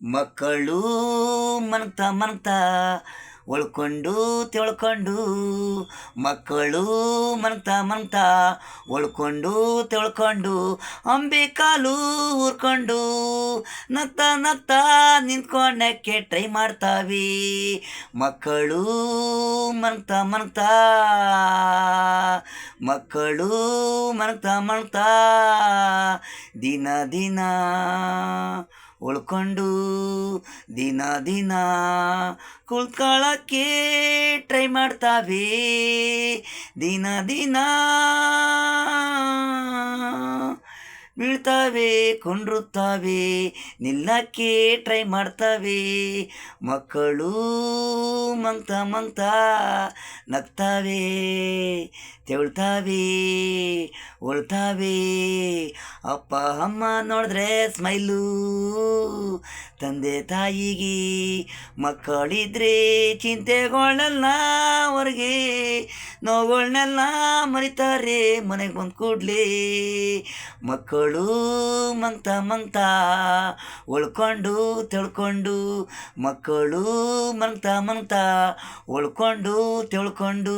ಮಕ್ಕಳು ಮನತ ಮನತ ಒಳ್ಕೊಂಡು ತಿಳ್ಕೊಂಡು, ಮಕ್ಕಳು ಮನತ ಮನತ ಒಳ್ಕೊಂಡು ತಿಳ್ಕೊಂಡು, ಅಂಬಿ ಕಾಲು ಊರ್ಕೊಂಡು ನತ್ತ ನತ್ತ ನಿಂತ್ಕೊಂಡಕ್ಕೆ ಟ್ರೈ ಮಾಡ್ತಾವಿ. ಮಕ್ಕಳು ಮನತ ಮನತ ಮಕ್ಕಳು ಮನತ ಮನತ ದಿನ ದಿನ ಉಳ್ಕೊಂಡು ದಿನ ದಿನ ಕುಳ್ಕೊಳ್ಳೋಕ್ಕೆ ಟ್ರೈ ಮಾಡ್ತಾವೆ. ದಿನ ದಿನ ಬೀಳ್ತಾವೆ, ಕೊಂಡ್ರುತ್ತಾವೆ, ನಿಲ್ಲಕ್ಕೆ ಟ್ರೈ ಮಾಡ್ತಾವೆ. ಮಕ್ಕಳು ಮಂತ ಮಂತ ನಗ್ತಾವೆ ತೆವಳ್ತಾವೆ ಒಳ್ತಾವೆ. ಅಪ್ಪ, ಅಮ್ಮ ನೋಡಿದ್ರೆ ಸ್ಮೈಲು. ತಂದೆ ತಾಯಿಗೆ ಮಕ್ಕಳಿದ್ರೆ ಚಿಂತೆಗೊಳ್ಳಲ್ಲ ಅವ್ರಿಗೆ ನೋವುಗಳ್ನೆಲ್ಲ ಮರಿತಾರೆ, ಮನೆಗೆ ಬಂದು ಕೂಡ್ಲಿ. ಮಕ್ಕಳು ಮಂತ ಮಂತ ಉಳ್ಕೊಂಡು ತಿಳ್ಕೊಂಡು, ಮಕ್ಕಳು ಮಂತ ಮಂತ ಉಳ್ಕೊಂಡು ತಿಳ್ಕೊಂಡು.